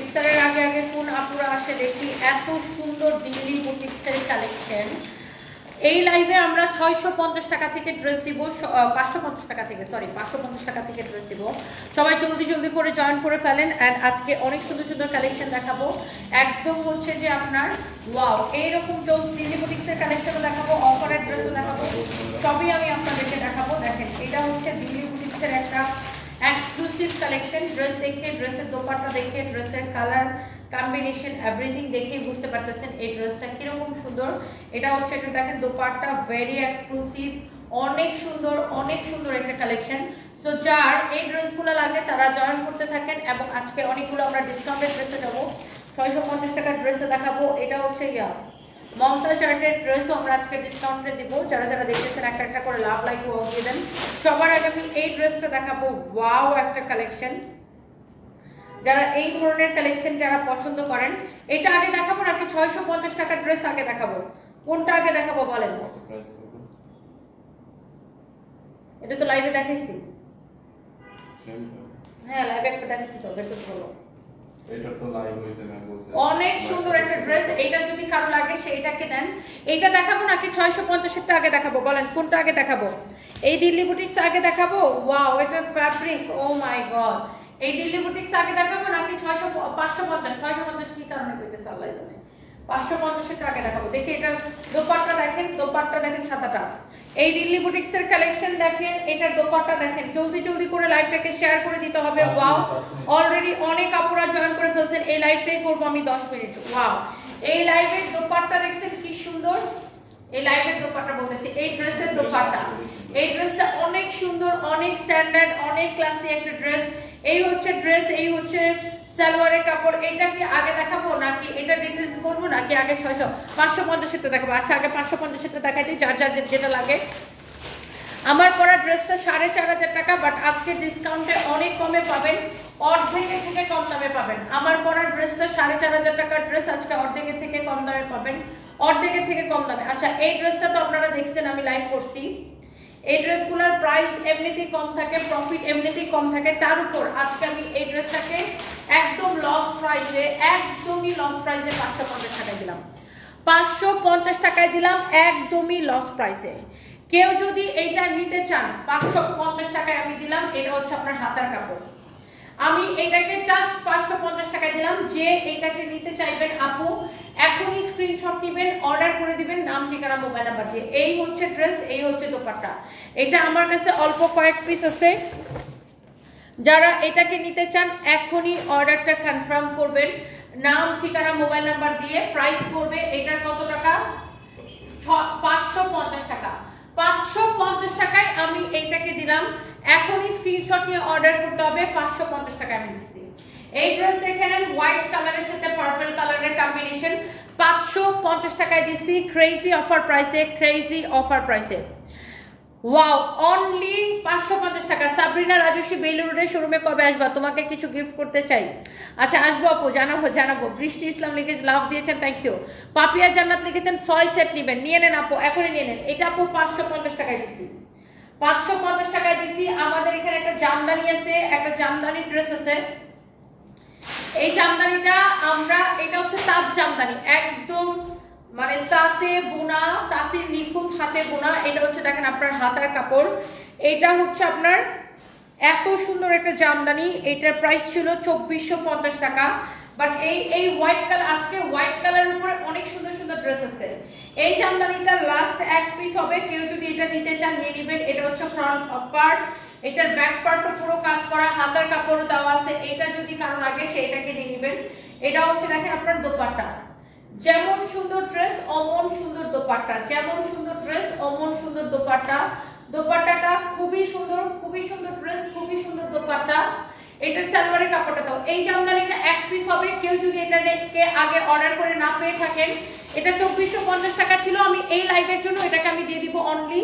ইফতারের আগে আগে কোন আপুরা আসে দেখি এত সুন্দর দিল্লি বুটিক্সের কালেকশন এই লাইভে আমরা ছয়শো পঞ্চাশ টাকা থেকে ড্রেস দিব পাঁচশো পঞ্চাশ টাকা থেকে সরি পাঁচশো পঞ্চাশ টাকা থেকে ড্রেস দিব। সবাই জলদি জলদি করে জয়েন করে ফেলেন অ্যান্ড আজকে অনেক সুন্দর সুন্দর কালেকশন দেখাবো। একদম হচ্ছে যে আপনার ওয়াও এইরকম দিল্লি বুটিক্সের কালেকশনও দেখাবো অফারের ড্রেসও দেখাবো। সবই আমি আপনাদেরকে দেখাবো। দেখেন, এটা হচ্ছে দিল্লি বুটিক্সের একটা এক্সক্লুসিভ কালেকশন ড্রেস দেখে ড্রেসের দোপাট্টা দেখে ড্রেসের কালার কম্বিনেশন এভরিথিং দেখে বুঝতে পারতেছেন এই ড্রেসটা কীরকম সুন্দর। এটা হচ্ছে এটা দেখেন, দোপাট্টা ভেরি এক্সক্লুসিভ অনেক সুন্দর অনেক সুন্দর একটা কালেকশন সো যার এই ড্রেসগুলো লাগে, তারা জয়েন করতে থাকেন এবং আজকে অনেকগুলো আমরা ডিসকাউন্টের ড্রেসে যাব। ছয়শো পঞ্চাশ টাকার ড্রেসে দেখাবো। এটা হচ্ছে ইয়া মমতা চার্টের ড্রেসও আমরা আজকে ডিসকাউন্টে দিব। যারা যারা দেখতেছেন একটা একটা করে লাভ লাইক ওয়াও দিয়ে দেন। সবার আগে আমি এই ড্রেসটা দেখাবো। ওয়াও একটা কালেকশন যারা এই ধরনের কালেকশন যারা পছন্দ করেন এটা আগে দেখাবো নাকি ছয়শো পঞ্চাশ টাকার ড্রেস আগে দেখাবো। কোনটা আগে দেখাবো বলেন? এটা তো লাইভে দেখাইছি। সেম হ্যাঁ লাইভে একটা দেখাইছি তো এটা তো বলো এটা তো লাইভ হয়েছে না বলছে। অনেক সুন্দর একটা ড্রেস এইটা যদি কারও লাগে সেইটাকে নেন। এইটা দেখাবো নাকি? ছয়শো পঞ্চাশেরটা আগে দেখাবো বলেন কোনটা আগে দেখাবো? এই দিল্লি বুটিক্স আগে দেখাবো? ওয়াও এটার ফ্যাব্রিক ও মাই গড এই দিল্লি বুটিক্স আগে দেখাবো নাকি ছয়শো পাঁচশো পঞ্চাশ? ছয়শো পঞ্চাশ কি কারণে কইতেছে আল্লাহ জানে। পাঁচশো পঞ্চাশেরটা আগে দেখাবো। দেখি এটা দোপাট্টা দেখেন দোপাট্টা দেখেন সাদাটা। এই দিল্লি বুটিক্সের কালেকশন দেখেন এটার দোপাট্টা দেখেন। জলদি জলদি করে লাইভটাকে শেয়ার করে দিতে হবে। ওয়াও অলরেডি অনেক আপুরা জয়েন করে ফেলছেন। এই লাইভটাই করব আমি দশ মিনিট। ওয়াও এই লাইভের দোপাট্টা দেখছেন কি সুন্দর? এই লাইভের দোপাট্টা বলতেছি এই ড্রেসের দোপাট্টা। এই ড্রেসটা অনেক সুন্দর অনেক স্ট্যান্ডার্ড অনেক ক্লাসি একটা ড্রেস এই হচ্ছে ড্রেস এই হচ্ছে সালোয়ারের কাপড়, এটা কি আগে দেখাবো? নাকি এটা ডিটেলস বলব? নাকি আগে ছয়শো? পাঁচশো পঞ্চাশেরটা দেখাবো। আচ্ছা আগে পাঁচশো পঞ্চাশেরটা দেখাই দিই, যার যার যেটা লাগে। আমার পরা ড্রেসটা সাড়ে চার হাজার টাকা বাট আজকে ডিসকাউন্টে অনেক কমে পাবেন, অর্ধেকের থেকে কম দামে পাবেন। আমার পরা ড্রেসটা সাড়ে চার হাজার টাকার ড্রেস, আজকে অর্ধেকের থেকে কম দামে পাবেন। অর্ধেকের থেকে কম দামে। আচ্ছা এই ড্রেসটা তো আপনারা দেখছেন, আমি লাইভ করছি। এই ড্রেসগুলোর প্রাইস এমনিতেই কম থাকে প্রফিট এমনিতেই কম থাকে। তার উপর আজকে আমি এই ড্রেসটাকে একদম লস প্রাইসে একদমই লস প্রাইসে পাঁচশো পঞ্চাশ টাকায় দিলাম। পাঁচশো পঞ্চাশ টাকায় দিলাম একদমই লস প্রাইসে কেউ যদি এইটা নিতে চান, পাঁচশো পঞ্চাশ টাকায় আমি দিলাম, এটা হচ্ছে আপনার হাতার কাপড়। আমি এটাকে জাস্ট পাঁচশো পঞ্চাশ টাকায় দিলাম। যে এটাকে নিতে চাইবেন আপু, এখনই স্ক্রিনশট নেবেন অর্ডার করে দিবেন, নাম, ঠিকানা মোবাইল নাম্বার দিয়ে। এই হচ্ছে ড্রেস এই হচ্ছে দোপাট্টা। এটা আমার কাছে অল্প কয়েক পিস আছে। যারা এটাকে নিতে চান, এখনই অর্ডারটা কনফার্ম করবেন। নাম, ঠিকানা মোবাইল নাম্বার দিয়ে প্রাইস পড়বে। এটার কত টাকা? পাঁচশো পঞ্চাশ টাকা। পাঁচশো পঞ্চাশ টাকায় আমি এইটাকে দিলাম। এখনই স্ক্রিনশট নিয়ে অর্ডার করতে হবে, পাঁচশো পঞ্চাশ টাকা আমি দিচ্ছি। এই ড্রেস দেখে নেন হোয়াইট কালারের সাথে পার্পল কালারের কম্বিনেশন পাঁচশো পঞ্চাশ টাকায় দিচ্ছি ক্রেজি অফার প্রাইসে ক্রেজি অফার প্রাইসে ওয়াও অনলি পাঁচশো পঞ্চাশ টাকা। সাবরিনা রাজস্বী বেলুর রোডের শোরুমে কবে আসবা? তোমাকে কিছু গিফট করতে চাই। আচ্ছা আসব আপু, জানাব জানাব। বৃষ্টি, ইসলাম লিখে লাভ দিয়েছেন থ্যাংক ইউ পাপিয়া জান্নাত লিখেছেন, ছয় সেট নেবেন। নিয়ে নেন আপু, এখনই নিয়ে নেন। এটা আপু পাঁচশো পঞ্চাশ টাকায় দিছি পাঁচশো পঞ্চাশ টাকায় দিছি। আমাদের এখানে একটা জামদানি আছে, একটা জামদানি ড্রেস আছে। এই জামদানিটা আমরা, এটা হচ্ছে তাঁত জামদানি। একদম মানে তাঁতে বোনা, তাঁতে নিখুঁত হাতে বোনা, এটা হচ্ছে দেখেন আপনার হাতার কাপড়। এটা হচ্ছে আপনার এত সুন্দর একটা জামদানি, এটার প্রাইস ছিল চব্বিশশো পঞ্চাশ টাকা। বাট এই এই হোয়াইট কালার আজকে হোয়াইট কালারের উপরে অনেক সুন্দর সুন্দর ড্রেস আছে। এই জামদানিটার লাস্ট এক পিস হবে। কেউ যদি এটা নিতে চান, নিয়ে নেবেন। এটা হচ্ছে ফ্রন্ট পার্ট এটার ব্যাক পার্টও পুরো কাজ করা। হাতার কাপড় দেওয়া আছে। এটা যদি কারও লাগে সেটাকে নিয়ে নেবেন। এটা হচ্ছে, দেখেন আপনার দোপাট্টা। যেমন সুন্দর ড্রেস অমন সুন্দর দোপাট্টা। যেমন সুন্দর ড্রেস অমন সুন্দর দোপাট্টা। দোপাট্টাটা খুবই সুন্দর খুবই সুন্দর ড্রেস খুবই সুন্দর দোপাট্টা। এটার সালোয়ারের কাপড়টা দাও। এই জামদানিটা এক পিস হবে। কেউ যদি এটা কে আগে অর্ডার করে না পেয়ে থাকেন এটা চব্বিশশো পঞ্চাশ টাকা ছিল। আমি এই লাইভের জন্য এটাকে আমি দিয়ে দিব অনলি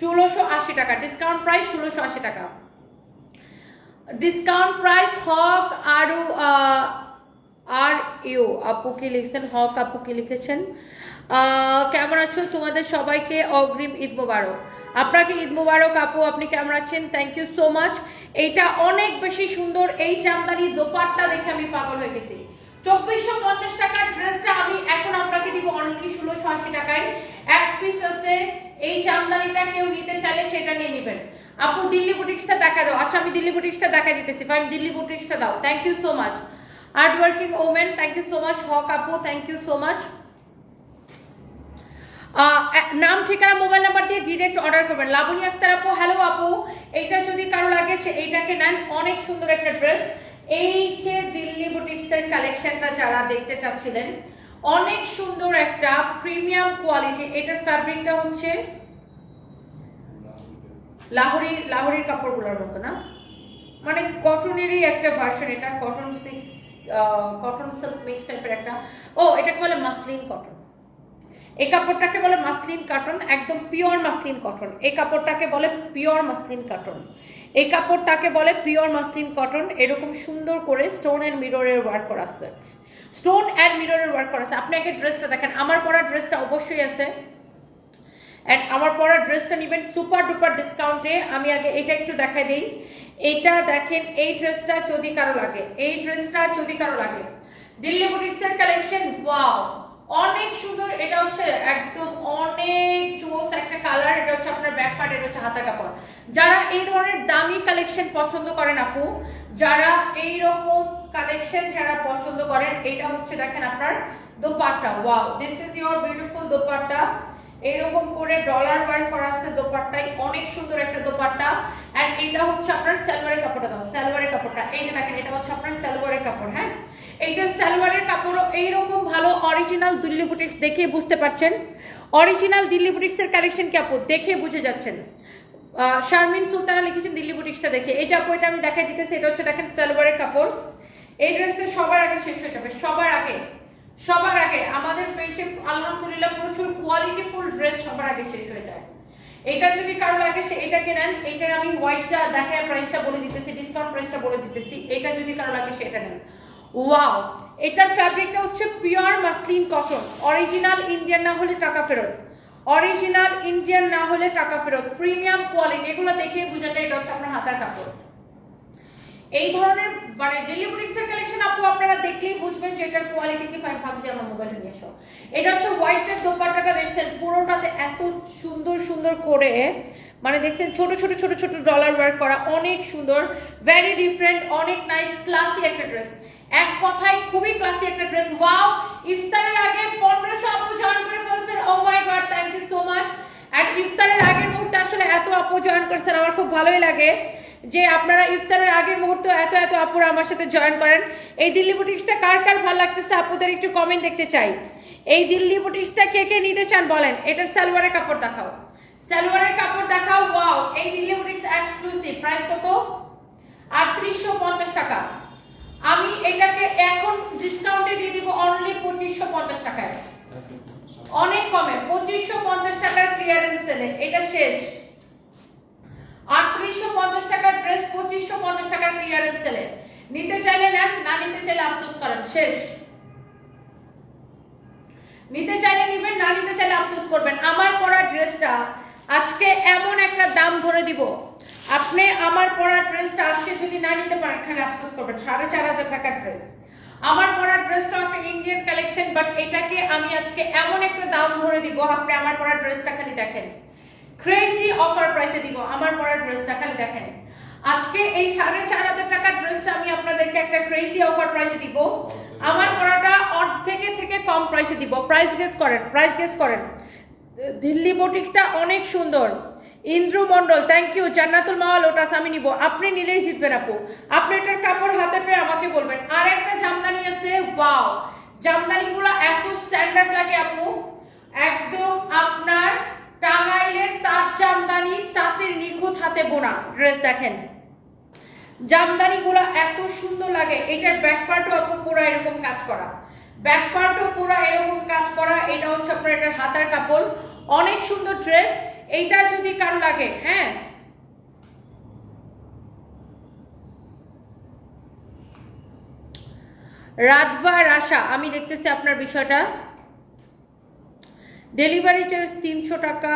ষোলোশো আশি টাকা। ডিসকাউন্ট প্রাইস ষোলোশো আশি টাকা। ডিসকাউন্ট প্রাইস হক আহ, আর ইউ আপু কি লিখছেন? হক আপু কি লিখেছেন? কেমন আছো? তোমাদের সবাইকে অগ্রিম ঈদ মোবারক। আপনাকে ঈদ মোবারক আপু আপনি কেমন আছেন? থ্যাংক ইউ সো মাচ এইটা অনেক বেশি সুন্দর এই জামদানি দোপাট্টা দেখে আমি পাগল হয়ে গেছি। চব্বিশশো পঞ্চাশ টাকার ড্রেসটা আমি এখন আপনাকে দিব অনলি ষোলোশো আশি টাকায়। এক পিস আছে, এই জামদানিটা কেউ নিতে চাইলে সেটা নিয়ে নেবেন। আপু, দিল্লি বুটিক্সটা দেখা দাও। আচ্ছা আমি দিল্লি বুটিক্সটা দেখা দিতেছি। ফাইন দিল্লি বুটিক্সটা দাও। Thank you so much hard working women thank you so much Haque আপু থ্যাংক ইউ সো মাচ নাম, ঠিকানা মোবাইল নাম্বার দিয়ে ডিরেক্ট অর্ডার করবেন। লাবণী আক্তার আপু হ্যালো আপু। এইটা যদি কারও লাগে, সে এইটাকে নেন। অনেক সুন্দর একটা ড্রেস এই যে দিল্লি বুটিক্সের কালেকশনটা যারা দেখতে চাচ্ছিলেন, অনেক সুন্দর একটা প্রিমিয়াম কোয়ালিটি এটার ফ্যাব্রিকটা হচ্ছে লাহোরি, লাহোরির কাপড়গুলোর মতো না? মানে কটনেরই একটা ভার্সন এটা cotton six cotton silk mix টাইপের একটা। ও, এটাকে বলে মাসলিন কটন এই কাপড়টাকে বলে মাসলিন কটন একদম পিওর মাসলিন কটন এই কাপড়টাকে বলে পিওর মাসলিন কটন এই কাপড়টাকে বলে পিওর মাসলিন কটন। এরকম সুন্দর করে স্টোন অ্যান্ড মিররের ওয়ার্ক করা আছে। স্টোন অ্যান্ড মিররের ওয়ার্ক করা আছে। আপনি আগে ড্রেসটা দেখেন। আমার পরা ড্রেসটা অবশ্যই আছে। অ্যান্ড আমার পরা ড্রেসটা নেবেন সুপার ডুপার ডিসকাউন্টে আমি আগে এটা একটু দেখাই দিই। এটা দেখেন, এই ড্রেসটা যদি কারও লাগে। এই ড্রেসটা যদি কারও লাগে। দিল্লি বুটিক্সের কালেকশন ওয়াও অনেক সুন্দর। এটা হচ্ছে একদম অনেক চোস একটা কালার এটা হচ্ছে আপনার ব্যাক পার্ট এটা হচ্ছে হাতা কাপড়। যারা এই ধরনের দামি কালেকশন পছন্দ করেন আপু, যারা এই রকম কালেকশন যারা পছন্দ করেন এটা হচ্ছে দেখেন আপনার dupatta. Wow this is your beautiful dupatta. এরকম করে ডলার ওয়ার্ক করা আছে দোপাট্টায়, অনেক সুন্দর একটা দোপাট্টা। এন্ড এটা হচ্ছে আপনার সালোয়ারের কাপড়টা দাও, সালোয়ারের কাপড়টা। এই যে দেখেন, এটা হচ্ছে আপনার সালোয়ারের কাপড় হ্যাঁ? এইটার সালোয়ারের কাপড়ও এইরকম ভালো অরিজিনাল দিল্লি বুটিক্স দেখে বুঝতে পারছেন। অরিজিনাল দিল্লি বুটিক্সের কালেকশন কি আপু? দেখে বুঝে যাচ্ছেন। শারমিন সুলতানা লিখেছেন দিল্লি বুটিক্সটা দেখে। এই যে এটা আমি দেখাই দিতেছি, এটা হচ্ছে দেখেন সালোয়ারের কাপড়। এই ড্রেসটা সবার আগে শেষ হয়ে যাবে, সবার আগে সবার আগে। আমাদের পেজে আলহামদুলিল্লাহ প্রচুর কোয়ালিটি ফুল ড্রেস সবার আগে শেষ হয়ে যায়। এটা যদি কারও লাগে সে এটাকে নেন এটার আমি হোয়াইটটা দেখায় প্রাইসটা বলে দিতেছি ডিসকাউন্ট প্রাইসটা বলে দিতেছি, এটা যদি কারও লাগে সেটা নেন। ওয়াও এটার ফ্যাব্রিকটা হচ্ছে pure muslin cotton original Indian না হলে টাকা ফেরত। অরিজিনাল ইন্ডিয়ান না হলে টাকা ফেরত প্রিমিয়াম কোয়ালিটি এগুলো দেখে বুঝা যায় এটা হচ্ছে আপনার হাতার কাপড়। এই ধরনের মানে দিল্লি বুটিক্সের কালেকশন আপু, আপনারা দেখলেই বুঝবেন যে এটার কোয়ালিটি কি ফাইন দিয়ে আমার মোবাইলে নিয়ে এসো। এটা হচ্ছে হোয়াইটের দোপাট্টাটা দেখছেন, পুরোটাতে এত সুন্দর সুন্দর করে মানে দেখছেন, ছোট ছোট ছোট ছোট ডলার ওয়ার্ক করা, অনেক সুন্দর ভেরি ডিফারেন্ট অনেক নাইস ক্লাসি একটা ড্রেস এক কথায় খুবই ক্লাসি একটা ড্রেস ওয়াও ইফতারের আগে পনেরোশো আপু জয়েন করে ফেলছেন। ও my god thank you so much and ইফতারের আগের মুহূর্তে আসলে এত আপু জয়েন করছেন, আমার খুব ভালোই লাগে যে আপনারা ইফতারের আগের মুহূর্তে এত এত আপুরা আমার সাথে জয়েন করেন। এই দিল্লি বুটিক্সটা কার কার ভালো লাগতেছে? আপুদের একটু কমেন্ট দেখতে চাই। এই দিল্লি বুটিক্সটা কে কে নিতে চান বলেন? এটার সালোয়ারের কাপড় দেখাও। সালোয়ারের কাপড় দেখাও ওয়াও এই দিল্লি বুটিক্স এক্সক্লুসিভ প্রাইস কত? আটত্রিশশো পঞ্চাশ টাকা। আমি এটাকে এখন ডিসকাউন্টে দিয়ে দিব অনলি পঁচিশশো পঞ্চাশ টাকায়। অনেক কমে, পঁচিশশো পঞ্চাশ টাকার ক্লিয়ারেন্স সেলে এটা শেষ। আটত্রিশশো পঞ্চাশ টাকার ড্রেস পঁচিশশো পঞ্চাশ টাকার ক্লিয়ারেন্স সেলে নিতে চাইলে নেন, না নিতে চাইলে আফসোস করেন, শেষ। নিতে চাইলে নিবেন, না নিতে চাইলে আফসোস করবেন। আমার পরা ড্রেসটা আজকে এমন একটা দাম ধরে দিব আপনি আমার পরা ড্রেসটা আজকে যদি না নিতে পারেন খালি আফসোস করবেন, সাড়ে চার হাজার টাকার ড্রেস। আমার পরা ড্রেসটা একটা ইন্ডিয়ান কালেকশন বাট এটাকে আমি আজকে এমন একটা দাম ধরে দিব, আপনি আমার পরা ড্রেসটা খালি দেখেন। ক্রেজি অফার প্রাইসে দিব, আমার পরা ড্রেসটা খালি দেখেন। আজকে এই সাড়ে চার হাজার টাকার ড্রেসটা আমি আপনাদেরকে একটা ক্রেজি অফার প্রাইসে দিব। আমার পরাটা অর্ধেকের থেকে কম প্রাইসে দিব। প্রাইস গেস করেন প্রাইস গেস করেন। দিল্লি বুটিকটা অনেক সুন্দর। Indru Mondal thank you Jannatul Mawa Lotus আমি নিব। আপনি নিলেই জিতবেন আপু। আপনি এটার কাপড় হাতে পেয়ে আমাকে বলবেন। আর একটা জামদানি আছে ওয়াও জামদানিগুলো এত স্ট্যান্ডার্ড লাগে আপু। একদম আপনার টাঙ্গাইলের তাঁত জামদানি, তাঁতের নিখুঁত হাতে বোনা। ড্রেস দেখেন। জামদানিগুলো এত সুন্দর লাগে। এটার ব্যাক পার্টও আপু পুরো এরকম কাজ করা। ব্যাক পার্টও পুরো এরকম কাজ করা। এটা হচ্ছে আপনার এটার হাতার কাপড়। অনেক সুন্দর ড্রেস এইটা যদি কারও লাগে হ্যাঁ? রাতবার আশা আমি দেখতেছি আপনার বিষয়টা। ডেলিভারি চার্জ তিনশো টাকা,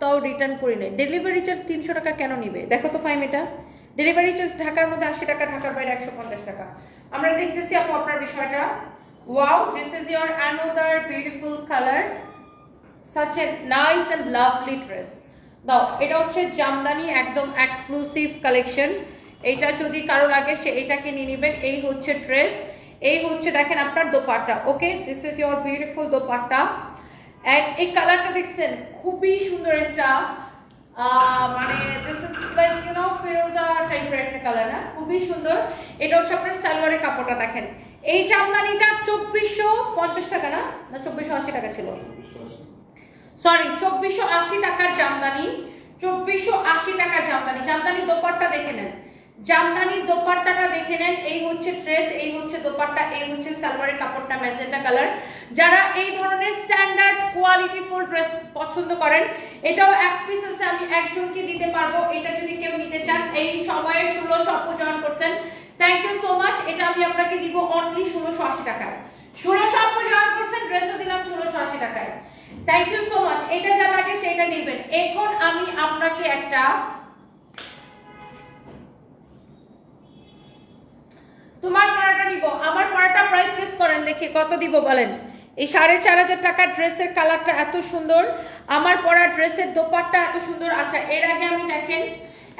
তাও রিটার্ন করে নেয়। ডেলিভারি চার্জ তিনশো টাকা কেন নিবে? দেখো তো ফাইম এটা। ডেলিভারি চার্জ ঢাকার মধ্যে আশি টাকা, ঢাকার বাইরে একশো পঞ্চাশ টাকা। আমরা দেখতেছি আপু আপনার বিষয়টা। Wow this is your another beautiful colour such a nice and lovely dress. দাও এটা হচ্ছে জামদানি একদম এক্সক্লুসিভ কালেকশন এইটা যদি কারও লাগে, সে এটাকে নিয়ে নেবেন এই হচ্ছে ড্রেস এই হচ্ছে দেখেন আপনার dupatta. Okay this is your beautiful dupatta. And এই কালারটা দেখছেন, খুবই সুন্দর একটা মানে this is like you know ফিরোজা টাইপের একটা কালার না? খুবই সুন্দর। এটা হচ্ছে আপনার সালোয়ারের কাপড়টা দেখেন। এই জামদানিটা চব্বিশশো পঞ্চাশ টাকা, না? না, চব্বিশশো আশি টাকা ছিল। সরি চব্বিশশো আশি টাকার জামদানি, চব্বিশশো আশি টাকার জামদানি। জামদানি দোপাট্টা দেখে নেন। জামদানির দোপাট্টাটা দেখে নেন। এই হচ্ছে ড্রেস, এই হচ্ছে দোপাট্টা, এই হচ্ছে সালোয়ারের কাপড়টা, ম্যাজেন্টা কালার। যারা এই ধরনের স্ট্যান্ডার্ড কোয়ালিটি ফুল ড্রেস পছন্দ করেন, এটাও এক পিস আছে, আমি একজনকে দিতে পারব। এটা যদি কেউ নিতে চান, এই সময়ে ষোলোশো অপজয়ন করছেন। থ্যাংক ইউ সো মাচ এটা আমি আপনাকে দিব অনলি ষোলোশো আশি টাকায়। ষোলোশো অপজয়ন করছেন ড্রেসও দিলাম ষোলোশো আশি টাকায়। থ্যাংক ইউ সো মাচ এটা যা লাগে সেটা নেবেন। এখন আমি আপনাকে একটা তোমার পড়াটা নিব। আমার পড়াটা প্রাইস গেস করেন দেখি, কত দিব বলেন? এই সাড়ে চার হাজার টাকার ড্রেসের কালারটা এত সুন্দর। আমার পরা ড্রেসের দোপাট্টা এত সুন্দর। আচ্ছা এর আগে আমি দেখেন,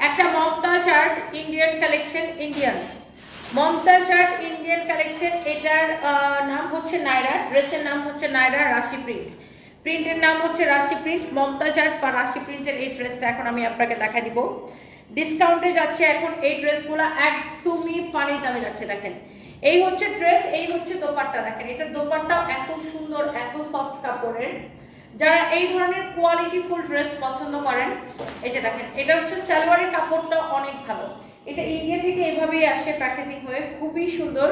একটা Mamata art Indian collection Indian Mamata art Indian collection এটার নাম হচ্ছে নাইরা ড্রেসের নাম হচ্ছে নাইরা রাশি প্রিন্ট প্রিন্টের নাম হচ্ছে রাশি প্রিন্ট মমতাজ বা রাশি প্রিন্টের এই ড্রেসটা এখন আমি আপনাকে দেখা দিব। ডিসকাউন্টে যাচ্ছে এখন এই ড্রেসগুলো একদমই পানির দামে যাচ্ছে, দেখেন। এই হচ্ছে ড্রেস এই হচ্ছে দোপাট্টা, দেখেন। এটার দোপাট্টাও এত সুন্দর, এত সফট কাপড়ের। যারা এই ধরনের কোয়ালিটি ফুল ড্রেস পছন্দ করেন এটা দেখেন, এটা হচ্ছে সালোয়ারের কাপড়টা অনেক ভালো। এটা ইন্ডিয়া থেকে এভাবেই আসে প্যাকেজিং হয়ে, খুবই সুন্দর।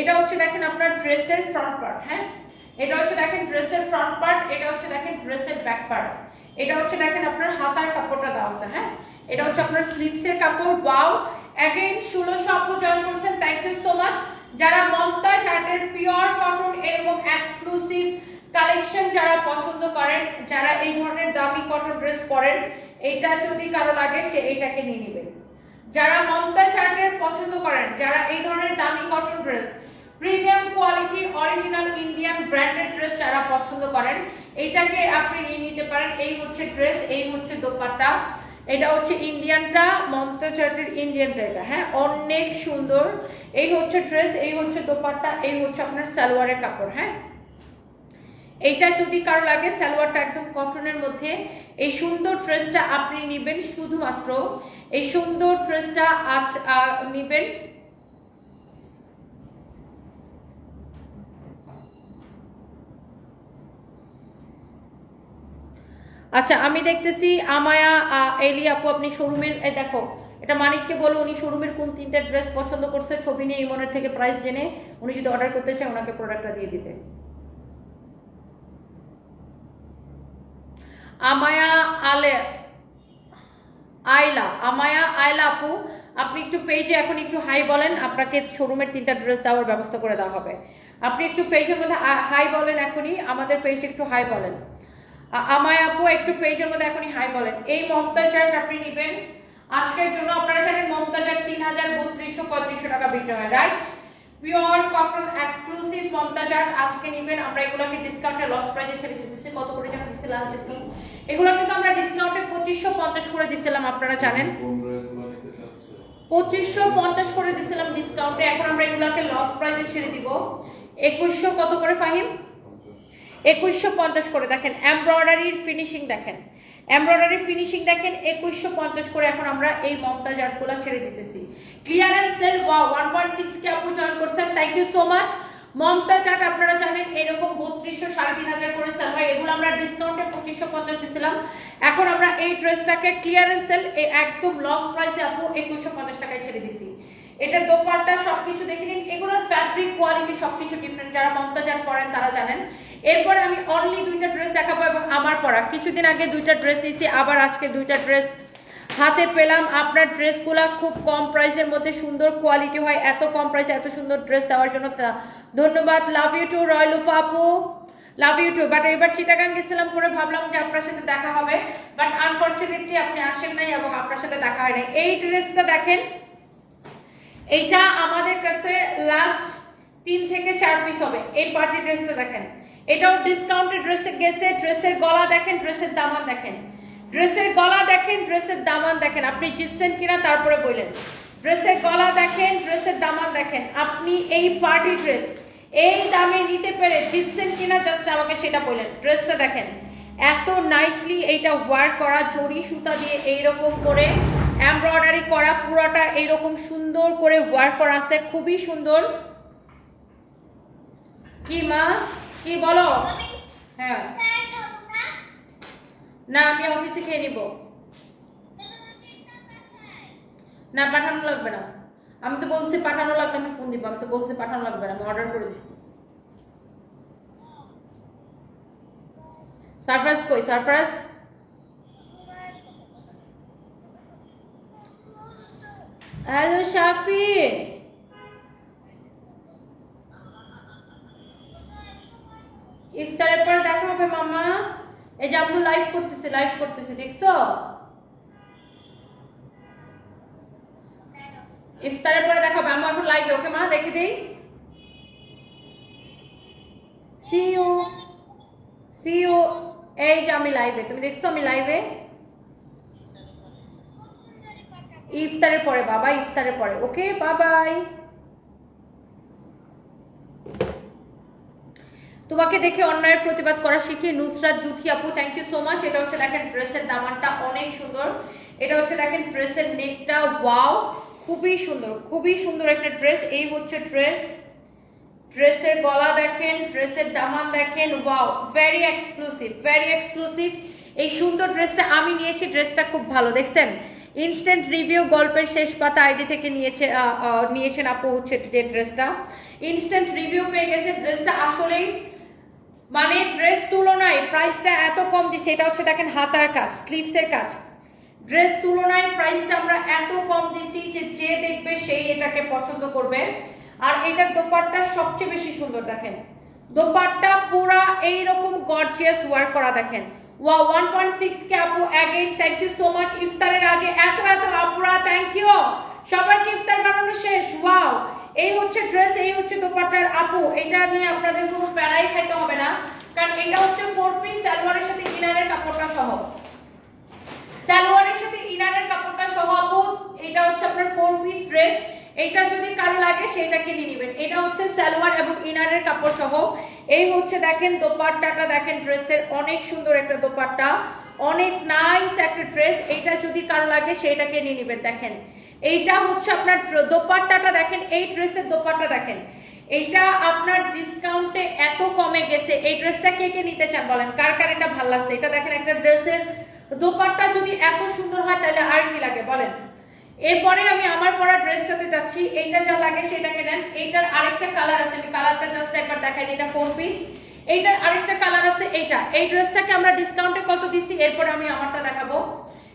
এটা হচ্ছে দেখেন আপনার ড্রেসের ফ্রন্ট পার্ট হ্যাঁ? এটা হচ্ছে দেখেন ড্রেসের ফ্রন্ট পার্ট এটা হচ্ছে দেখেন ড্রেসের ব্যাক পার্ট এটা হচ্ছে দেখেন আপনার হাতার কাপড়টা দেওয়া আছে হ্যাঁ? এটা হচ্ছে আপনার স্লিভসের কাপড় ওয়াও অ্যাগেইন ষোলোশো আপু জয়েন করছেন থ্যাংক ইউ সো মাচ যারা মমতাজ আর্টের পিওর কটন এবং এক্সক্লুসিভ কালেকশন যারা পছন্দ করেন, যারা এই ধরনের দামি কটন ড্রেস পরেন, এটা যদি কারও লাগে, সে এটাকে নিয়ে নেবেন যারা মমতাজ আর্টের পছন্দ করেন, যারা এই ধরনের দামি quality original Indian branded dress যারা পছন্দ করেন এটাকে আপনি নিয়ে নিতে পারেন। এই হচ্ছে ড্রেস এই হচ্ছে দোপাট্টা। এটা হচ্ছে ইন্ডিয়ানটা মমতা চার্টের ইন্ডিয়ানটা এটা হ্যাঁ? অনেক সুন্দর। এই হচ্ছে ড্রেস এই হচ্ছে দোপাট্টা, এই হচ্ছে আপনার সালোয়ারের কাপড় হ্যাঁ? এইটা যদি কারও লাগে, সালোয়ারটা একদম কটনের মধ্যে, এই সুন্দর ড্রেসটা আপনি নেবেন শুধুমাত্র। এই সুন্দর ড্রেসটা আজ নেবেন। আচ্ছা আমি দেখতেছি আমায়া এলি আপু, আপনি শোরুমের দেখো, এটা মানিককে বলো, উনি শোরুমের কোন তিনটা ড্রেস পছন্দ করছে, ছবি নিয়ে ইমনের থেকে প্রাইস জেনে উনি যদি অর্ডার করতে চায়, ওনাকে প্রোডাক্টটা দিয়ে দিতে। আমায়া, আলে, আয়লা, আমায়া, আয়লা আপু, আপনি একটু পেজে এখন একটু হাই বলেন, আপনাকে শোরুমের তিনটা ড্রেস দেওয়ার ব্যবস্থা করে দেওয়া হবে। আপনি একটু পেজের মধ্যে হাই বলেন এখনই, আমাদের পেজে একটু হাই বলেন। আমায় আপু, একটু পেজের মধ্যে এখনই হাই বলেন। এই মমতা চার্ট আপনি নেবেন। আজকের জন্য আপনারা জানেন মমতা চার্ট তিন হাজার বত্রিশশো পঁয়ত্রিশশো টাকা বিক্রি হয় right pure cotton exclusive Mamata art আজকে নেবেন, আমরা এগুলোকে ডিসকাউন্টে লস প্রাইজে ছেড়ে দিতেছি কত করে জানা দিচ্ছি লাস্ট ডিসকাউন্ট এগুলো কিন্তু আমরা ডিসকাউন্টে পঁচিশশো পঞ্চাশ করে দিছিলাম, আপনারা জানেন। পঁচিশশো পঞ্চাশ করে দিছিলাম ডিসকাউন্টে এখন আমরা এগুলোকে লস প্রাইজে ছেড়ে দিব। একুশশো কত করে, ফাহিম? একুশশো পঞ্চাশ করে দেখেন। এমব্রয়ডারির ফিনিশিং দেখেন। এমব্রয়ডারি ফিনিশিং দেখেন, একুশশো পঞ্চাশ করে এখন আমরা এই মমতাজ আর্টগুলো ছেড়ে দিতেছি। Clearance sale one point six K আপু জয়েন করছেন thank you so much Mumtaz art আপনারা জানেন, এরকম বত্রিশশো, সাড়ে তিন হাজার করে সেল হয়। এগুলো আমরা ডিসকাউন্টে পঁচিশশো পঞ্চাশ দিয়েছিলাম। এখন আমরা এই ড্রেসটাকে ক্লিয়ারেন্স সেল একদম লস প্রাইসে আপু একুশশো পঞ্চাশ টাকায় ছেড়ে দিছি। এটার দোপাট্টা সবকিছু দেখে নিন। এগুলোর ফ্যাব্রিক কোয়ালিটি সবকিছু ডিফারেন্ট যারা মমতাজার পরেন তারা জানেন। এরপরে আমি অনলি দুইটা ড্রেস দেখাবো এবং আমার পরা। কিছুদিন আগে দুইটা ড্রেস নিয়েছি, আবার আজকে দুইটা ড্রেস হাতে পেলাম। আপনার ড্রেসগুলো খুব কম প্রাইসের মধ্যে সুন্দর কোয়ালিটি হয়। এত কম প্রাইসে এত সুন্দর ড্রেস দেওয়ার জন্য ধন্যবাদ। লাভ ইউ টু রয়লুপা আপু। লাভ ইউ টু বাট এবার চিটাগাং গেছিলাম করে ভাবলাম যে আপনার সাথে দেখা হবে। বাট আনফর্চুনেটলি আপনি আসেন নাই এবং আপনার সাথে দেখা হয় নাই। এই ড্রেসটা দেখেন। এইটা আমাদের কাছে লাস্ট তিন থেকে চার পিস হবে। এই পার্টি ড্রেসটা দেখেন। এটাও ডিসকাউন্টেড ড্রেসে গেছে ড্রেসের গলা দেখেন ড্রেসের দামান দেখেন। ড্রেসের গলা দেখেন ড্রেসের দামান দেখেন। আপনি জিতছেন কিনা তারপরে বললেন। ড্রেসের গলা দেখেন ড্রেসের দামান দেখেন। আপনি এই পার্টি ড্রেস এই দামে নিতে পেরে জিতছেন কিনা জাস্ট আমাকে সেটা বললেন। ড্রেসটা দেখেন। এত নাইসলি এইটা ওয়ার করা জরি সুতা দিয়ে এইরকম করে এমব্রয়ডারি করা, পুরোটা এইরকম সুন্দর করে ওয়ার করা আছে। খুবই সুন্দর। কি মা? কি বলো? হ্যাঁ। না আমি অফিসে খেয়ে নিব। না পাঠানো লাগবে না। আমি তো বলছি পাঠানো লাগবে আমি ফোন দিব। আমি তো বলছি পাঠানো লাগবে না আমি অর্ডার করে দিচ্ছি। সারপ্রাইজ কই? সারপ্রাইজ? হ্যালো শাফি। ইফতারের পরে দেখা হবে মামা। এই যে আমরা লাইভ করতেছি লাইভ করতেছি, দেখছ? ইফতারের পরে দেখা হবে আমার এখন লাইভে ওকে মা রেখে দিই। সি ইউ সি ইউ এই যে আমি লাইভে তুমি দেখছ আমি লাইভে ইফতারের পরে, বাবা, ইফতারের পরে, ওকে বাবাই তোমাকে দেখে অন্যায়ের প্রতিবাদ করা শিখি নুসরাত জুথি আপু থ্যাংক ইউ সো মাচ এটা হচ্ছে দেখেন ড্রেসের দামানটা অনেক সুন্দর। এটা হচ্ছে দেখেন ড্রেসের নেকটা ওয়াও খুবই সুন্দর খুবই সুন্দর একটা ড্রেস। এই হচ্ছে ড্রেস। ড্রেসের গলা দেখেন, ড্রেসের দামান দেখেন wow very exclusive very exclusive এই সুন্দর ড্রেসটা আমি নিয়েছি, ড্রেসটা খুব ভালো, দেখছেন? ইনস্ট্যান্ট রিভিউ গল্পের শেষ পাতা আইডি থেকে নিয়েছে নিয়েছেন আপু হচ্ছে ড্রেসটা। ইনস্ট্যান্ট রিভিউ পেয়ে গেছে, ড্রেসটা আসলেই মানে ড্রেস তুলনায় প্রাইসটা এত কম দিচ্ছে এটা হচ্ছে দেখেন হাতার কাজ স্লিভসের কাজ। ড্রেস তুলনায় প্রাইসটা আমরা এত কম দিছি যে যে দেখবে সেই এটাকে পছন্দ করবে। আর এটার দোপাট্টা সবচেয়ে বেশি সুন্দর দেখেন। দোপাট্টা পুরা এইরকম গর্জিয়াস ওয়ার্ক করা দেখেন। ওয়া ওয়ান পয়েন্ট সিক্স কে আপু again thank you so much ইফতারের আগে এত এত আপুরা থ্যাংক ইউ সবার কি ইফতার বানানো শেষ। ওয়াও এই হচ্ছে ড্রেস এই হচ্ছে দোপাট্টার আপু। এটা নিয়ে আপনাদের কোনো প্যারাই খাইতে হবে না, কারণ এটা হচ্ছে ফোর পিস সালোয়ারের সাথে ইনারের কাপড়টা সহ। সালোয়ারের সাথে ইনারের কাপড়টা সহ আপু, এটা হচ্ছে আপনার ফোর পিস ড্রেস এইটা যদি কারও লাগে, সেটা কিনে নেবেন। এটা হচ্ছে সালোয়ার এবং ইনারের কাপড় সহ। এই হচ্ছে দেখেন দোপাট্টাটা, দেখেন ড্রেসের অনেক সুন্দর একটা দোপাট্টা। অনেক নাইস একটা ড্রেস এইটা যদি কারও লাগে সেটাকে নিয়ে নেবেন, দেখেন। এইটা হচ্ছে আপনার দোপাট্টাটা দেখেন, এই ড্রেসের দোপাট্টা দেখেন। এটা আপনার ডিসকাউন্টে এত কমে গেছে। এই ড্রেসটা কে কে নিতে চান বলেন? কার কার এটা ভালো লাগছে? এটা দেখেন একটা ড্রেসের দোপাট্টা যদি এত সুন্দর হয়, তাহলে আর কি লাগে বলেন? এরপরে আমি আমার পরা ড্রেসটাতে যাচ্ছি। এইটা যা লাগে সেটাকে নেন। এইটার আরেকটা কালার আছে। আমি কালারটা জাস্ট একবার দেখাই এটা ফোর পিস এইটার আরেকটা কালার আছে এইটা। এই ড্রেসটাকে আমরা ডিসকাউন্টে কত দিচ্ছি? এরপরে আমি আমারটা দেখাবো।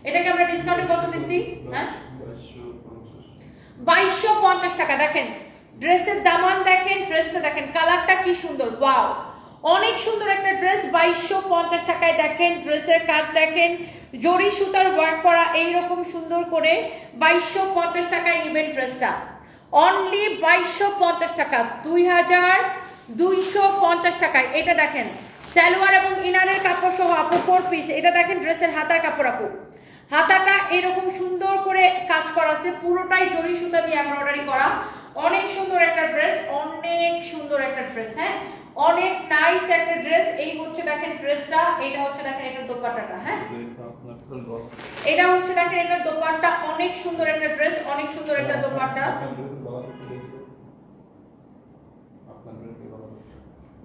এটাকে আমরা ডিসকাউন্টে কত দিচ্ছি? হ্যাঁ? বাইশশো পঞ্চাশ টাকা। দেখেন ড্রেসের দামান দেখেন ড্রেসটা দেখেন কালারটা কি সুন্দর ওয়াও অনেক সুন্দর একটা ড্রেস বাইশশো পঞ্চাশ টাকায় দেখেন ড্রেসের কাজ দেখেন জরি সুতার ওয়ার্ক করা, এইরকম সুন্দর করে বাইশশো পঞ্চাশ টাকায় নেবেন ড্রেসটা অনলি বাইশশো পঞ্চাশ টাকা, দুই হাজার দুইশো পঞ্চাশ টাকায়। এটা দেখেন, সালোয়ার এবং ইনারের কাপড় সহ আপু ফোর পিস এটা দেখেন ড্রেসের হাতার কাপড় আপু। হাতাটা এরকম সুন্দর করে কাজ করা আছে, পুরোটাই জরি সুতা দিয়ে এমব্রয়ডারি করা। অনেক সুন্দর একটা ড্রেস অনেক সুন্দর একটা ড্রেস হ্যাঁ? অনেক নাইস একটা ড্রেস এই হচ্ছে দেখেন ড্রেসটা এটা হচ্ছে দেখেন এটার দোপাট্টাটা হ্যাঁ? এটা হচ্ছে দেখেন এটার দোপাট্টা, অনেক সুন্দর একটা ড্রেস অনেক সুন্দর একটা দোপাট্টা।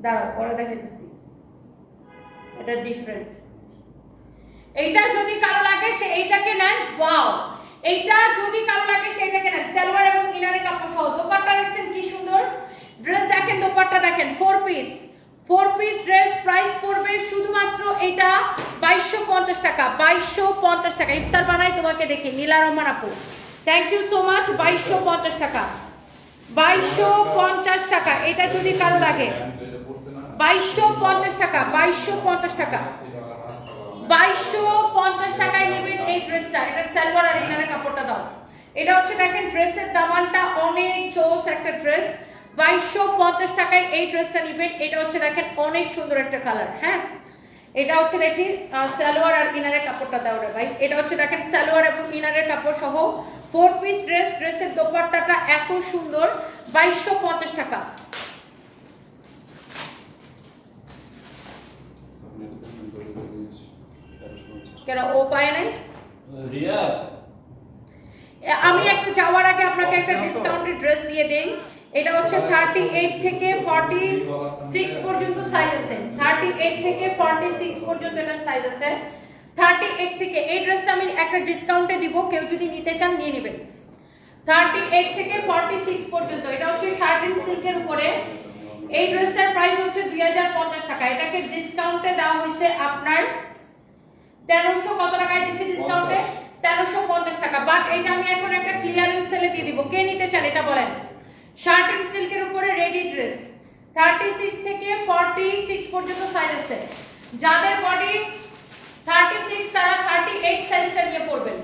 দাঁড়াও, পরে দেখাইতেছি। এটা ডিফারেন্ট এইটা যদি কারও লাগে, সে এইটাকে নেন ওয়াও এইটা যদি কারও লাগে সেটাকে নেন। সালোয়ার এবং ইনারের কাপড় সহ। দোপাট্টা দেখছেন কি সুন্দর? ড্রেস দেখেন, দোপাট্টা দেখেন four piece four piece dress price পড়বে শুধুমাত্র এটা বাইশশো পঞ্চাশ টাকা, বাইশশো পঞ্চাশ টাকা। ইফতার বানাই তোমাকে দেখি, নীলা রহমান আপু। থ্যাংক ইউ সো মাচ বাইশশো পঞ্চাশ টাকা। বাইশশো পঞ্চাশ টাকা, এটা যদি কারও লাগে। বাইশশো পঞ্চাশ টাকা, বাইশশো পঞ্চাশ টাকা। বাইশশো পঞ্চাশ টাকায় নেবেন এই ড্রেসটা। এটা সালোয়ার আর ইনারের কাপড়টা দাও। এটা হচ্ছে দেখেন ড্রেসের দামানটা অনেক জোস একটা ড্রেস। বাইশশো পঞ্চাশ টাকায় এই ড্রেসটা নেবেন। এটা হচ্ছে দেখেন অনেক সুন্দর একটা কালার হ্যাঁ? এটা হচ্ছে দেখি সালোয়ার আর ইনারের কাপড়টা দাও রে ভাই। এটা হচ্ছে দেখেন সালোয়ার এবং ইনারের কাপড় সহ ফোর পিস ড্রেস ড্রেসের দোপাট্টাটা এত সুন্দর। বাইশশো পঞ্চাশ টাকা। কেন? ও পায় নাই? রিয়াদ। এ, আমি একটা যাওয়ার আগে আপনাকে একটা ডিসকাউন্টেড ড্রেস দিয়ে দেই। এটা হচ্ছে থার্টি এইট থেকে ফর্টি সিক্স পর্যন্ত সাইজ আছে। থার্টি এইট থেকে ফর্টি সিক্স পর্যন্ত এটার সাইজ আছে। থার্টি এইট থেকে এই ড্রেসটা আমি একটা ডিসকাউন্টে দিব। কেউ যদি নিতে চান নিয়ে নেবেন। থার্টি এইট থেকে ফর্টি সিক্স পর্যন্ত এটা হচ্ছে শার্টিন সিল্কের উপরে। এই ড্রেসটার প্রাইস হচ্ছে দুই হাজার পঞ্চাশ টাকা। এটাকে ডিসকাউন্টে দেওয়া হয়েছে আপনার তেরোশো কত টাকায় দিচ্ছি ডিসকাউন্টে তেরোশো পঞ্চাশ টাকা। বাট এটা আমি এখন একটা ক্লিয়ারেন্স সেলে দিয়ে দিব। কে নিতে চান এটা বলেন। শার্ট এন্ড সিল্কের উপরে রেডি ড্রেস থার্টি সিক্স থেকে ফর্টি সিক্স পর্যন্ত সাইজ আছে। যাদের বডি থার্টি সিক্স তারা থার্টি এইট সাইজটা নিয়ে পড়বেন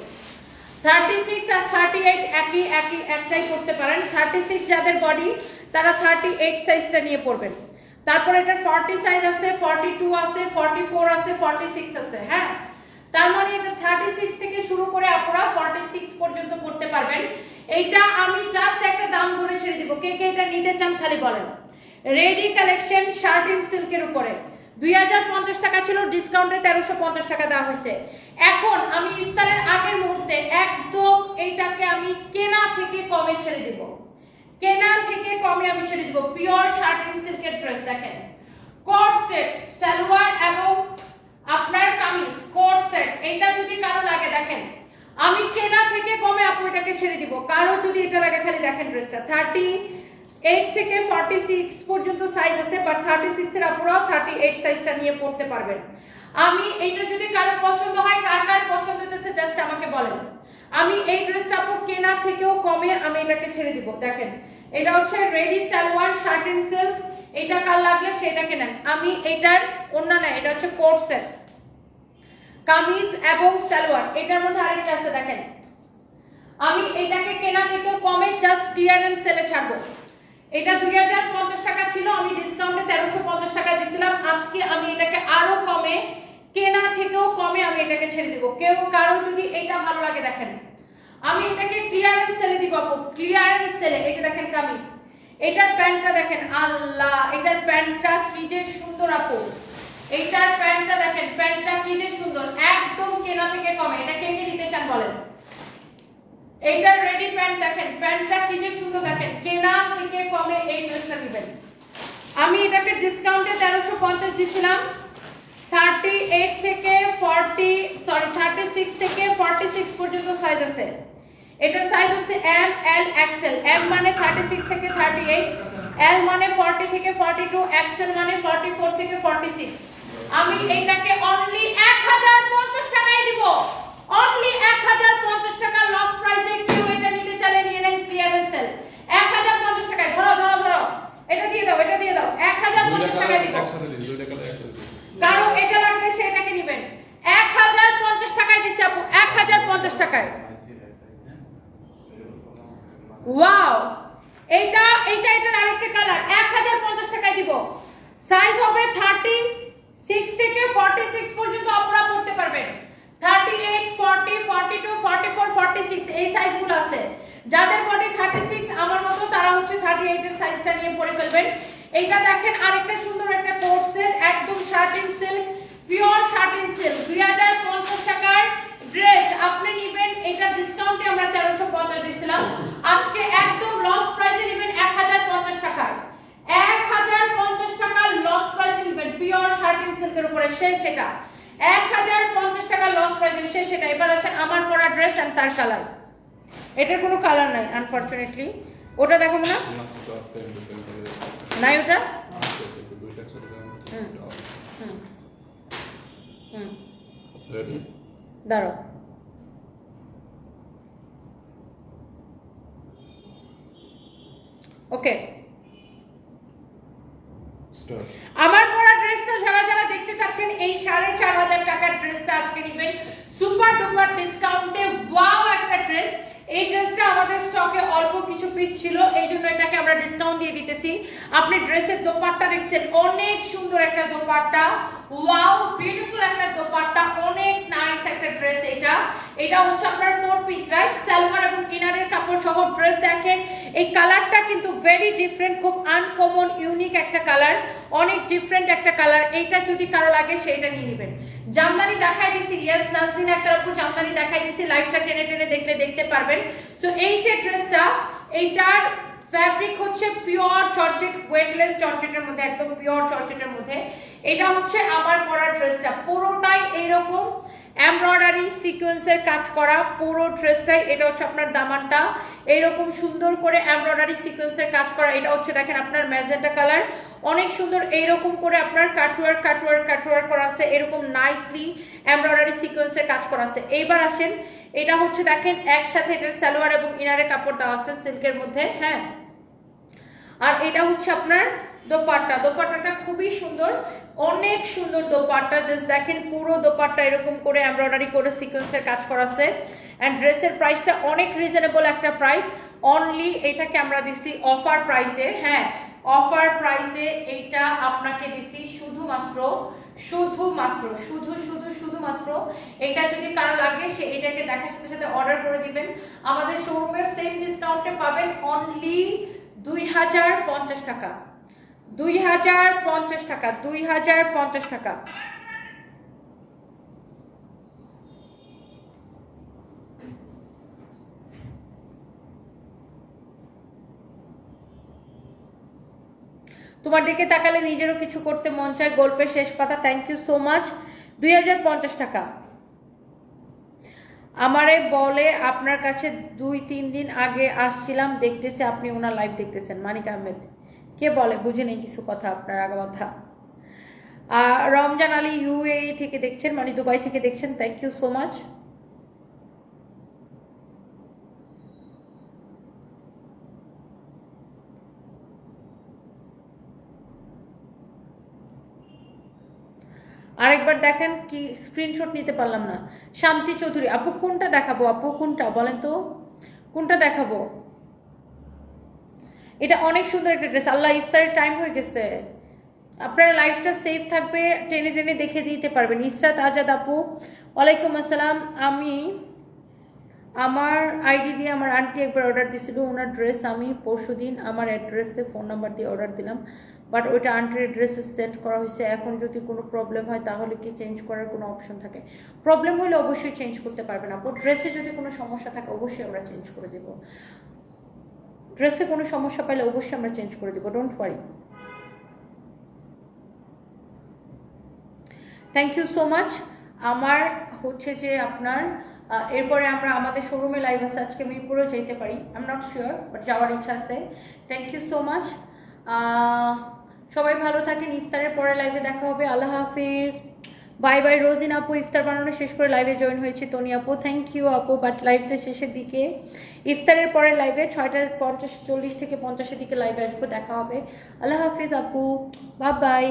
থার্টি সিক্স আর থার্টি এইট একই একই একটাই করতে পারেন। থার্টি সিক্স যাদের বডি তারা থার্টি এইট সাইজটা নিয়ে পড়বেন তারপর এটা ফর্টি সাইজ আছে ফর্টি টু আছে ফর্টি ফোর আছে ফর্টি সিক্স আছে হ্যাঁ? তার মানে এটা থার্টি সিক্স থেকে শুরু করে আপনারা ফর্টি সিক্স পর্যন্ত করতে পারবেন। এইটা আমি জাস্ট একটা দাম ধরে ছেড়ে দিব। কে কে এটা নিতে চান খালি বলেন। রেডি কালেকশন শার্ট ইন সিল্কের উপরে। দুই হাজার পঞ্চাশ টাকা ছিল ডিসকাউন্টে তেরোশো পঞ্চাশ টাকা দেওয়া হয়েছে। এখন আমি ইফতারের আগের মুহূর্তে একদম এইটাকে আমি কেনা থেকে কমে ছেড়ে দিব। কেনা থেকে কমে আমি ছেড়ে দিব। পিওর শার্ট ইন সিল্কের ড্রেস দেখেন। কোট সেট সালোয়ার এবং আপনার কামিজ কোট সেট এইটা যদি কারও লাগে, দেখেন। আমি কেনা থেকে কমে আপু এটাকে ছেড়ে দিব। কারও যদি এটা লাগে, খালি দেখেন ড্রেসটা। থার্টি এইট থেকে ফর্টি সিক্স পর্যন্ত সাইজ আছে বাট থার্টি সিক্স এর আপুরাও থার্টি এইট সাইজটা নিয়ে পড়তে পারবেন। আমি এইটা যদি কারও পছন্দ হয়, কার কার পছন্দ হতেছে জাস্ট আমাকে বলেন। আমি এই ড্রেসটা আপু কেনা থেকেও কমে আমি এটাকে ছেড়ে দিব। দেখেন, এটা হচ্ছে ready salwar, shirt and silk. এটা কার লাগলে সেটাকে নেন। আমি এটার, অন্য না, এটা হচ্ছে কোট সেট কামিজ এবং সালোয়ার, এটার মধ্যে আরেকটা আছে, দেখেন। আমি এটাকে কেনা থেকে কমে জাস্ট ক্লিয়ারেন্স সেলে ছাড়বো। এটা দুই হাজার পঞ্চাশ টাকা ছিল, আমি ডিসকাউন্টে তেরোশো পঞ্চাশ টাকা দিছিলাম। আজকে আমি এটাকে আরও কমে, কেনা থেকেও কমে আমি এটাকে ছেড়ে দিব। কেউ কারও যদি এটা ভালো লাগে, দেখেন। আমি এটাকে ক্লিয়ারেন্স সেলে দিব ক্লিয়ারেন্স সেলে এটা দেখেন কামিজ। এটার প্যান্টটা দেখেন, আল্লাহ, এটার প্যান্টটা কি যে সুন্দর আপু। এইটার প্যান্টটা দেখেন, প্যান্টটা কি যে সুন্দর, একদম কেনা থেকে কমে। এটা কে কে নিতে চান বলেন? এইটার রেডি প্যান্ট দেখেন, প্যান্টটা কি যে সুন্দর দেখেন, কেনা থেকে কমে এই ড্রেসটা দিবেন আমি এটাকে ডিসকাউন্টে তেরোশো পঞ্চাশ দিছিলাম থার্টি এইট থেকে ফর্টি সরি থার্টি সিক্স থেকে ফর্টি সিক্স পর্যন্ত সাইজ আছে। এটার সাইজ হচ্ছে এম এক্সেল এম মানে থার্টি সিক্স থেকে থার্টি এইট এল মানে ফর্টি থেকে ফর্টি টু এক্সেল মানে ফর্টি ফোর থেকে ফর্টি সিক্স আমি এইটাকে অনলি এক হাজার পঞ্চাশ টাকায় দিব। অনলি এক হাজার পঞ্চাশ টাকা লস প্রাইসে কেউ এটা নিতে চাইলে নিয়ে নেন ক্লিয়ারেন্স সেল এক হাজার পঞ্চাশ টাকায় ধরো ধরো ধরো। এটা দিয়ে দাও এটা দিয়ে দাও। এক হাজার পঞ্চাশ টাকায় দিব। কারও এটা লাগবে সেটাকে নেবেন। এক হাজার পঞ্চাশ টাকায় দিচ্ছে আপু এক হাজার পঞ্চাশ টাকায়। ওয়াও এইটা এইটা, এটার আরেকটা কালার এক হাজার পঞ্চাশ টাকায় দিব। সাইজ হবে থার্টি সিক্স থেকে ফর্টি সিক্স পর্যন্ত আপনারা পড়তে পারবেন। Thirty eight forty forty two forty four forty six এই সাইজগুলো আছে। যাদের বডি থার্টি সিক্স আমার মতো তারা হচ্ছে থার্টি এইট এর সাইজটা নিয়ে পরে ফেলবেন। এইটা দেখেন আরেকটা সুন্দর একটা কোট সেট একদম শার্টিং সিল্ক পিওর শার্টিং করে সে সেটা। এক হাজার পঞ্চাশ টাকা লস প্রাইজে সে সেটা। এবার আছে আমার পরা ড্রেস অ্যান্ড তার কালার এটার কোনো কালার নাই আনফর্চুনেটলি ওটা দেখো না? নাই ওটা? দাঁড়ো ওকে আমার পরা ড্রেসটা যারা যারা দেখতে চাচ্ছেন, এই সাড়ে চার হাজার টাকার ড্রেসটা আজকে নেবেন। সুপার ডুপার ডিসকাউন্টে ওয়াও একটা ড্রেস এই ড্রেসটা আমাদের স্টকে অল্প কিছু পিস ছিল, এই জন্য এটাকে আমরা ডিসকাউন্ট দিয়ে দিতেছি। আপনি ড্রেসের দোপাট্টা দেখছেন, অনেক সুন্দর একটা দোপাট্টা। ওয়াও বিউটিফুল একটা দোপাট্টা, অনেক নাইস একটা ড্রেস এটা। এটা হচ্ছে আপনার ফোর পিস রাইট সালোয়ার এবং ইনারের কাপড় সহ ড্রেস দেখেন। এই কালারটা কিন্তু ভেরি ডিফারেন্ট খুব আনকমন ইউনিক একটা কালার, অনেক ডিফারেন্ট একটা কালার। এইটা যদি কারও লাগে, সেইটা নিয়ে নেবেন। জামদানি দেখাই দিছি ইয়েস নাজদিন একটা আপু জামদানি দেখাই দিছি লাইভটা টেনে টেনে দেখলে দেখতে পারবেন। সো এই যে ড্রেসটা এইটার ফ্যাব্রিক হচ্ছে পিওর চর্চেট ওয়েটলেস চর্চেটের মধ্যে, একদম পিওর চর্চেটের মধ্যে। এটা হচ্ছে আমার পরা ড্রেসটা পুরোটাই এইরকম। এমব্রয়ডারি সিকোয়েন্সের কাজ করা পুরো ড্রেসটাই, এটা হচ্ছে আপনার দামানটা। এইরকম সুন্দর করে এমব্রয়ডারি সিকোয়েন্সের কাজ করা, এটা হচ্ছে দেখেন আপনার ম্যাজেন্টা কালার। অনেক সুন্দর এইরকম করে আপনার কাটওয়ার কাটওয়ার কাটওয়ার করা আছে, এরকম নাইসলি এমব্রয়ডারি সিকোয়েন্সের কাজ করা আছে। এইবার আসেন, এটা হচ্ছে দেখেন একসাথে এটার সালোয়ার এবং ইনারে কাপড় দেওয়া আছে সিল্কের মধ্যে হ্যাঁ। আর এটা হচ্ছে আপনার দোপাট্টা। দোপাট্টাটা খুবই সুন্দর। অনেক সুন্দর দোপাট্টা। জাস্ট দেখেন, পুরো দোপাট্টা এরকম করে এমব্রয়ডারি করে সিকোয়েন্সের কাজ করা আছে অ্যান্ড ড্রেসের প্রাইসটা অনেক রিজনেবল একটা প্রাইস অনলি এটাকে আমরা দিছি অফার প্রাইসে হ্যাঁ অফার প্রাইসে এইটা আপনাকে দিছি শুধুমাত্র শুধুমাত্র, শুধু শুধু, শুধুমাত্র। এটা যদি কারও লাগে, সে এটাকে দেখার সাথে সাথে অর্ডার করে দিবেন। আমাদের শোরুমে সেম ডিসকাউন্টে পাবেন অনলি দুই হাজার পঞ্চাশ টাকা। দুই হাজার পঞ্চাশ টাকা, দুই হাজার পঞ্চাশ টাকা। তোমার দিকে তাকালে নিজেরও কিছু করতে মন চায়, গল্পের শেষ পাতা থ্যাংক ইউ সো মাচ দুই হাজার পঞ্চাশ টাকা। আমারে বলে আপনার কাছে দুই, তিন দিন আগে আসছিলাম, দেখতেছি আপনি ওনার লাইভ দেখতেছেন, মানিক আহমেদ। কে বলে? বুঝে নেই কিছু কথা আপনার আগে কথা আহ, রমজান আলী ইউএ থেকে দেখছেন মানে দুবাই থেকে দেখছেন থ্যাংক ইউ সো মাচ আরেকবার দেখেন কি স্ক্রিনশট নিতে পারলাম না। শান্তি চৌধুরী আপু কোনটা দেখাবো? আপু কোনটা বলেন তো? কোনটা দেখাবো? এটা অনেক সুন্দর একটা ড্রেস আল্লাহ ইফতারের টাইম হয়ে গেছে। আপনার লাইফটা সেফ থাকবে, টেনে টেনে দেখে দিতে পারবেন। ইসরাত, আজাদ আপু, ওয়ালাইকুম আসসালাম। আমি আমার আইডি দিয়ে আমার আন্টি একবার অর্ডার দিয়েছিল, ওনার ড্রেস আমি পরশুদিন আমার অ্যাড্রেসে ফোন নাম্বার দিয়ে অর্ডার দিলাম। বাট ওইটা আন্টির অ্যাড্রেসে সেট করা হয়েছে। এখন যদি কোনো প্রবলেম হয়, তাহলে কি চেঞ্জ করার কোনো অপশন থাকে? প্রবলেম হলে অবশ্যই চেঞ্জ করতে পারবেন আপু। ড্রেসে যদি কোনো সমস্যা থাকে, অবশ্যই আমরা চেঞ্জ করে দেবো। ড্রেসে কোনো সমস্যা পেলে অবশ্যই আমরা চেঞ্জ করে দেবো don't worry thank you so much আমার হচ্ছে যে আপনার এরপরে আমরা আমাদের শোরুমে লাইভ আছে, আজকে মিরপুরেও যেতে পারি I am not sure but যাওয়ার ইচ্ছা আছে। থ্যাংক ইউ সো মাচ সবাই ভালো থাকেন, ইফতারের পরে লাইভে দেখা হবে, আল্লাহ হাফিজ। বাই বাই রোজিন আপু ইফতার বানানো শেষ করে লাইভে জয়েন হয়েছে তনি আপু থ্যাংক ইউ আপু বাট লাইভটা শেষের দিকে, ইফতারের পরে লাইভে ছয়টা পঞ্চাশ, চল্লিশ থেকে পঞ্চাশের দিকে লাইভে আসব, দেখা হবে। আল্লাহ হাফিজ আপু বা বাই